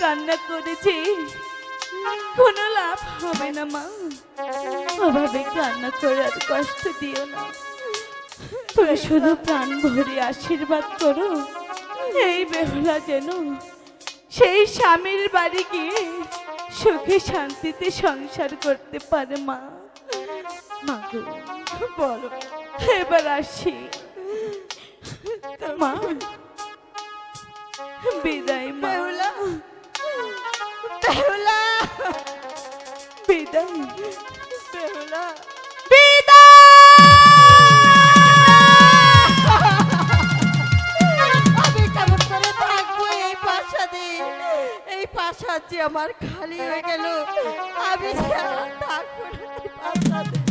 কান্না করেছি। কোনো লাভ হবে না মা। অভাবে কান্না করে আর কষ্ট দিও না। তুমি শুধু প্রাণ ভরে আশীর্বাদ করো। এই বেহুলা যেন সেই স্বামীর বাড়ি গিয়ে সুখে শান্তিতে সংসার করতে পারে মা। মা গো, বলো এবার আসি। মা বিদায় মা। বেহুলা। বিদায়। বেহুলা। আমি কেমন করে থাকব এই প্রাসাদে? এই প্রাসাদ যে আমার খালি হয়ে গেল। আমি থাকব না